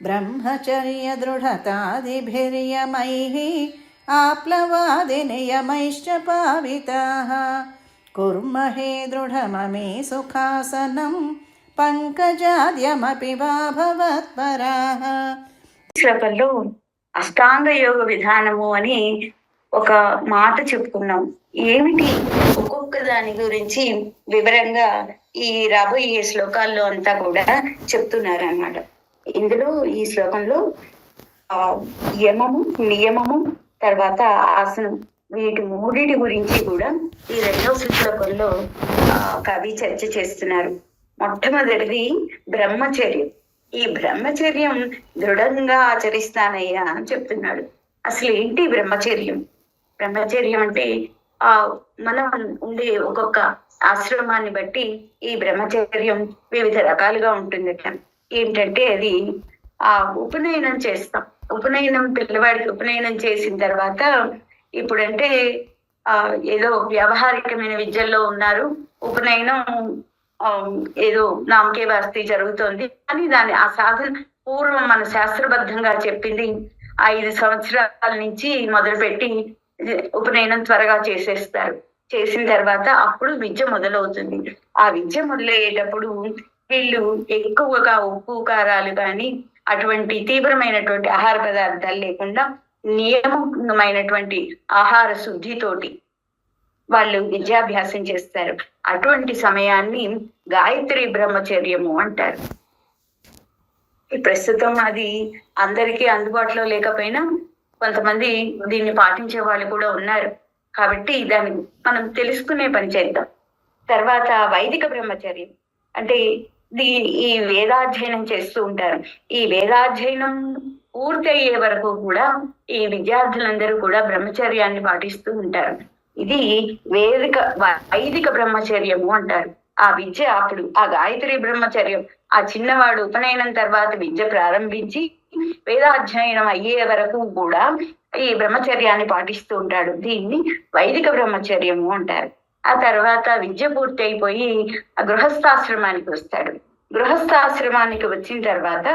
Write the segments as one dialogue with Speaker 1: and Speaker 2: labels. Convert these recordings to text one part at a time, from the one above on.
Speaker 1: ब्रह्मचर्यदृढतादिभिर्यमैः आप्लवादिनियमैश्च पाविताः कुर्महे दृढममे सुखासनं पङ्कजाद्यमपि वा भवत्पराः
Speaker 2: శ్లోకంలో అష్టాంగ యోగ విధానము అని ఒక మాట చెప్పుకున్నాం ఏమిటి ఒక్కొక్క దాని గురించి వివరంగా ఈ రాబోయే శ్లోకాల్లో అంతా కూడా చెప్తున్నారు అన్నమాట ఇందులో ఈ శ్లోకంలో ఆ యమము నియమము తర్వాత ఆసనం వీటి మూడిటి గురించి కూడా ఈ రెండవ శ్లోకంలో ఆ కవి చర్చ చేస్తున్నారు. మొట్టమొదటిది బ్రహ్మచర్యం. ఈ బ్రహ్మచర్యం దృఢంగా ఆచరిస్తానయ్యా అని చెప్తున్నాడు. అసలు ఏంటి బ్రహ్మచర్యం? బ్రహ్మచర్యం అంటే ఆ మనం ఉండే ఒక్కొక్క ఆశ్రమాన్ని బట్టి ఈ బ్రహ్మచర్యం వివిధ రకాలుగా ఉంటుందట. ఏంటంటే అది ఆ ఉపనయనం చేస్తాం. ఉపనయనం పిల్లవాడికి ఉపనయనం చేసిన తర్వాత ఇప్పుడంటే ఆ ఏదో వ్యవహారికమైన విద్యల్లో ఉన్నారు. ఉపనయనం ఏదో నామకే వాస్తి జరుగుతోంది కానీ దాని ఆ సాధన పూర్వం మన శాస్త్రబద్ధంగా చెప్పింది. ఐదు సంవత్సరాల నుంచి మొదలుపెట్టి ఉపనయనం త్వరగా చేసేస్తారు. చేసిన తర్వాత అప్పుడు విద్య మొదలవుతుంది. ఆ విద్య మొదలయ్యేటప్పుడు వీళ్ళు ఎక్కువగా ఉప్పు కారాలు కానీ అటువంటి తీవ్రమైనటువంటి ఆహార పదార్థాలు లేకుండా నియమమైనటువంటి ఆహార శుద్ధితోటి వాళ్ళు విద్యాభ్యాసం చేస్తారు. అటువంటి సమయాన్ని గాయత్రి బ్రహ్మచర్యము అంటారు. ప్రస్తుతం అది అందరికీ అందుబాటులో లేకపోయినా కొంతమంది దీన్ని పాటించే వాళ్ళు కూడా ఉన్నారు. కాబట్టి దాన్ని మనం తెలుసుకునే పని చేద్దాం. తర్వాత వైదిక బ్రహ్మచర్యం. అంటే ఈ వేదాధ్యయనం చేస్తూ ఉంటారు. ఈ వేదాధ్యయనం పూర్తయ్యే వరకు కూడా ఈ విద్యార్థులందరూ కూడా బ్రహ్మచర్యాన్ని పాటిస్తూ ఉంటారు. ఇది వేదిక వైదిక బ్రహ్మచర్యము అంటారు. ఆ విద్య అప్పుడు ఆ గాయత్రి బ్రహ్మచర్యం ఆ చిన్నవాడు ఉపనయనం తర్వాత విద్య ప్రారంభించి వేదాధ్యయనం అయ్యే వరకు కూడా ఈ బ్రహ్మచర్యాన్ని పాటిస్తూ ఉంటాడు. దీన్ని వైదిక బ్రహ్మచర్యము అంటారు. ఆ తర్వాత విద్య పూర్తి అయిపోయి ఆ గృహస్థాశ్రమానికి వస్తాడు. గృహస్థాశ్రమానికి వచ్చిన తర్వాత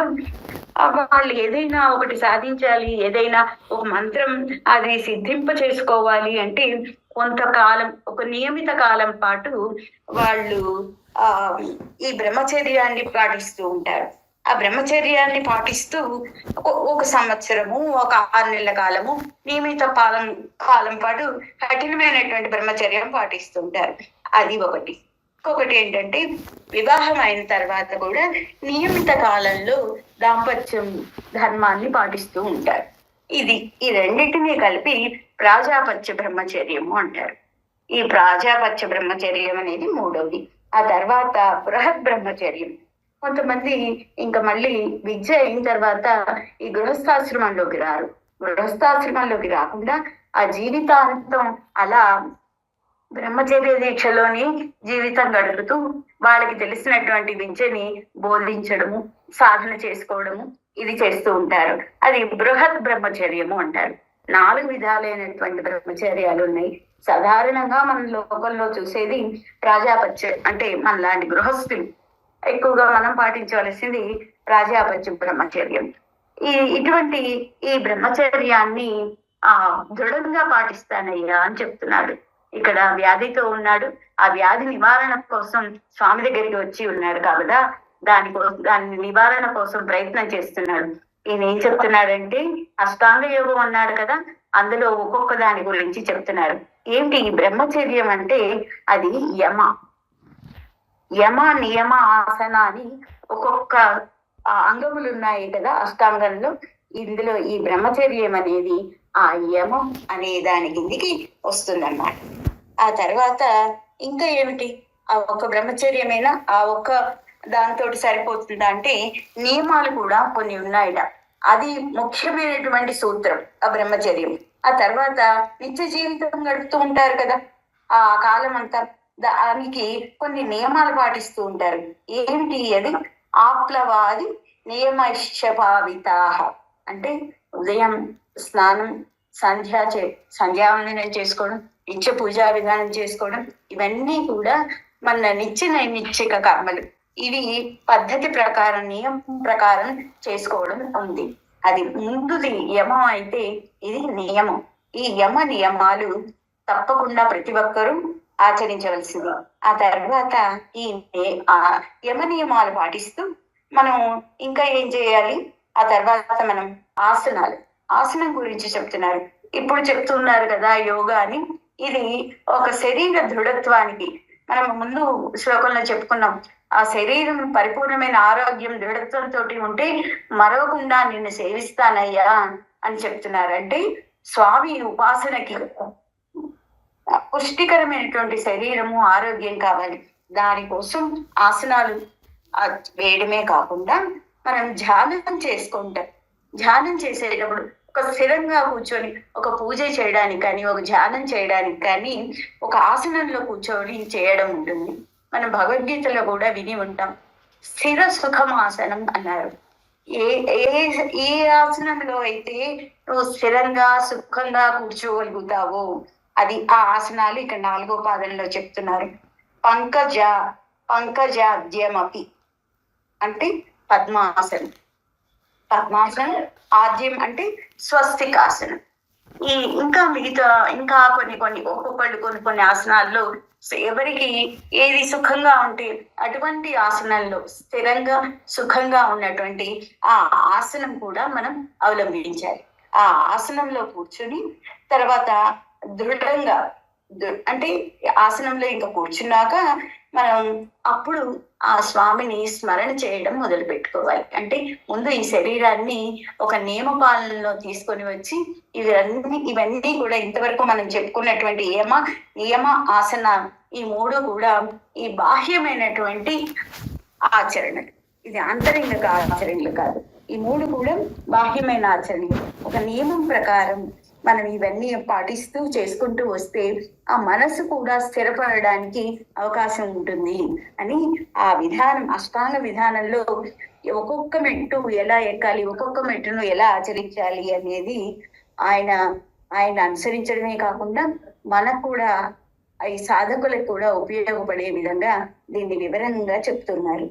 Speaker 2: వాళ్ళు ఏదైనా ఒకటి సాధించాలి ఏదైనా ఒక మంత్రం అది సిద్ధింప చేసుకోవాలి అంటే కొంతకాలం ఒక నియమిత కాలం పాటు వాళ్ళు ఆ ఈ బ్రహ్మచర్యాన్ని పాటిస్తూ ఉంటారు. ఆ బ్రహ్మచర్యాన్ని పాటిస్తూ ఒక- సంవత్సరము ఒక ఆరు నెలల కాలము నియమిత పాలం కాలం పాటు కఠినమైనటువంటి బ్రహ్మచర్యం పాటిస్తుంటారు. అది ఒకటి. ఇంకొకటి ఏంటంటే వివాహం అయిన తర్వాత కూడా నియమిత కాలంలో దాంపత్యం ధర్మాన్ని పాటిస్తూ ఉంటారు. ఇది ఈ రెండింటినీ కలిపి ప్రాజాపత్య బ్రహ్మచర్యము అంటారు. ఈ ప్రాజాపత్య బ్రహ్మచర్యం అనేది మూడవది ఆ తర్వాత బృహద్ బ్రహ్మచర్యం. కొంతమంది ఇంకా మళ్ళీ విద్య అయిన తర్వాత ఈ గృహస్థాశ్రమంలోకి రారు. గృహస్థాశ్రమంలోకి రాకుండా ఆ జీవితాంతం అలా బ్రహ్మచర్య దీక్షలోని జీవితం గడుపుతూ వాళ్ళకి తెలిసినటువంటి విద్యని బోధించడము సాధన చేసుకోవడము ఇది చేస్తూ ఉంటారు. అది బృహత్ బ్రహ్మచర్యము అంటారు. నాలుగు విధాలైనటువంటి బ్రహ్మచర్యాలు ఉన్నాయి. సాధారణంగా మన లోకంలో చూసేది ప్రాజాపత్య అంటే మన లాంటి గృహస్థులు. ఎక్కువగా మనం పాటించవలసింది ప్రాజాపత్య బ్రహ్మచర్యం ఈ ఇటువంటి ఈ బ్రహ్మచర్యాన్ని ఆ దృఢంగా పాటిస్తానయ్యా అని చెప్తున్నాడు. ఇక్కడ వ్యాధితో ఉన్నాడు. ఆ వ్యాధి నివారణ కోసం స్వామి దగ్గరికి వచ్చి ఉన్నాడు కాబట్టి దాని కోసం దాని నివారణ కోసం ప్రయత్నం చేస్తున్నాడు. ఈయన ఏం చెప్తున్నాడంటే అష్టాంగ యోగం అన్నాడు కదా అందులో ఒక్కొక్క దాని గురించి చెప్తున్నారు ఏంటి ఈ బ్రహ్మచర్యం అంటే అది యమ. యమ నియమ ఆసన అని ఒక్కొక్క అంగములు ఉన్నాయి కదా అష్టాంగంలో. ఇందులో ఈ బ్రహ్మచర్యం అనేది ఆ యమం అనే దాని కిందికి వస్తుందన్నమాట. ఆ తర్వాత ఇంకా ఏమిటి? ఆ ఒక్క బ్రహ్మచర్యమైన? ఆ ఒక్క దాంతో సరిపోతుందా అంటే నియమాలు కూడా కొన్ని ఉన్నాయిట. అది ముఖ్యమైనటువంటి సూత్రం ఆ బ్రహ్మచర్యం. ఆ తర్వాత నిత్య జీవితం గడుపుతూ ఉంటారు కదా. ఆ కాలం అంతా దానికి కొన్ని నియమాలు పాటిస్తూ ఉంటారు. ఏమిటి అది ఆప్లవాది నియమైషభావితాహ అంటే ఉదయం స్నానం సంధ్యా చే సంధ్యావందనం చేసుకోవడం నిత్య పూజా విధానం చేసుకోవడం ఇవన్నీ కూడా మన నిత్య నైమిత్తిక కర్మలు. ఇవి పద్ధతి ప్రకారం నియమం ప్రకారం చేసుకోవడం ఉంది. అది ముందుది యమం అయితే ఇది నియమం. ఈ యమ నియమాలు తప్పకుండా ప్రతి ఒక్కరూ ఆచరించవలసింది. ఆ తర్వాత ఈ యమ నియమాలు పాటిస్తూ మనం ఇంకా ఏం చేయాలి? ఆ తర్వాత మనం ఆసనాలు ఆసనం గురించి చెప్తున్నారు. ఇప్పుడు చెప్తున్నారు కదా యోగా అని. ఇది ఒక శరీర దృఢత్వానికి మనం ముందు శ్లోకంలో చెప్పుకున్నాం. ఆ శరీరం పరిపూర్ణమైన ఆరోగ్యం దృఢత్వంతో ఉంటే మరవకుండా నిన్ను సేవిస్తానయ్యా అని చెప్తున్నారు. అంటే స్వామి ఉపాసనకి పుష్టికరమైనటువంటి శరీరము ఆరోగ్యం కావాలి. దానికోసం ఆసనాలు వేయడమే కాకుండా మనం ధ్యానం చేసుకుంటాం ధ్యానం చేసేటప్పుడు ఒక స్థిరంగా కూర్చొని ఒక పూజ చేయడానికి కానీ ఒక ధ్యానం చేయడానికి కానీ ఒక ఆసనంలో కూర్చొని చేయడం ఉంటుంది. మనం భగవద్గీతలో కూడా విని ఉంటాం. స్థిర సుఖం ఆసనం అన్నారు. ఏ ఏ ఏ ఆసనంలో అయితే నువ్వు స్థిరంగా సుఖంగా కూర్చోగలుగుతావో అది ఆ ఆసనాలు ఇక్కడ నాలుగో పాదంలో చెప్తున్నారు. పంకజ పంకజాద్యమపి. అంటే పద్మాసనం. పద్మాసనం ఆద్యం అంటే స్వస్తికాసనం. ఈ ఇంకా మిగతా ఇంకా కొన్ని కొన్ని ఒక్కొక్కళ్ళు కొన్ని కొన్ని ఆసనాల్లో ఎవరికి ఏది సుఖంగా ఉంటే అటువంటి ఆసనాల్లో స్థిరంగా సుఖంగా ఉన్నటువంటి ఆ ఆసనం కూడా మనం అవలంబించాలి. ఆ ఆసనంలో కూర్చుని తర్వాత దృఢంగా అంటే ఆసనంలో ఇంకా కూర్చున్నాక మనం అప్పుడు ఆ స్వామిని స్మరణ చేయడం మొదలు పెట్టుకోవాలి అంటే ముందు ఈ శరీరాన్ని ఒక నియమపాలనలో తీసుకొని వచ్చి ఇవన్నీ ఇవన్నీ కూడా ఇంతవరకు మనం చెప్పుకున్నటువంటి యమ నియమ ఆసన ఈ మూడు కూడా ఈ బాహ్యమైనటువంటి ఆచరణలు. ఇది ఆంతరింగక ఆచరణలు కాదు. ఈ మూడు కూడా బాహ్యమైన ఆచరణలు. ఒక నియమం ప్రకారం మనం ఇవన్నీ పాటిస్తూ చేసుకుంటూ వస్తే ఆ మనసు కూడా స్థిరపడడానికి అవకాశం ఉంటుంది అని ఆ విధానం అష్టాంగ విధానంలో ఒక్కొక్క మెట్టు ఎలా ఎక్కాలి ఒక్కొక్క మెట్టును ఎలా ఆచరించాలి అనేది ఆయన ఆయన అనుసరించడమే కాకుండా మనకు కూడా ఈ సాధకులకు కూడా ఉపయోగపడే విధంగా దీన్ని వివరంగా చెప్తున్నారు.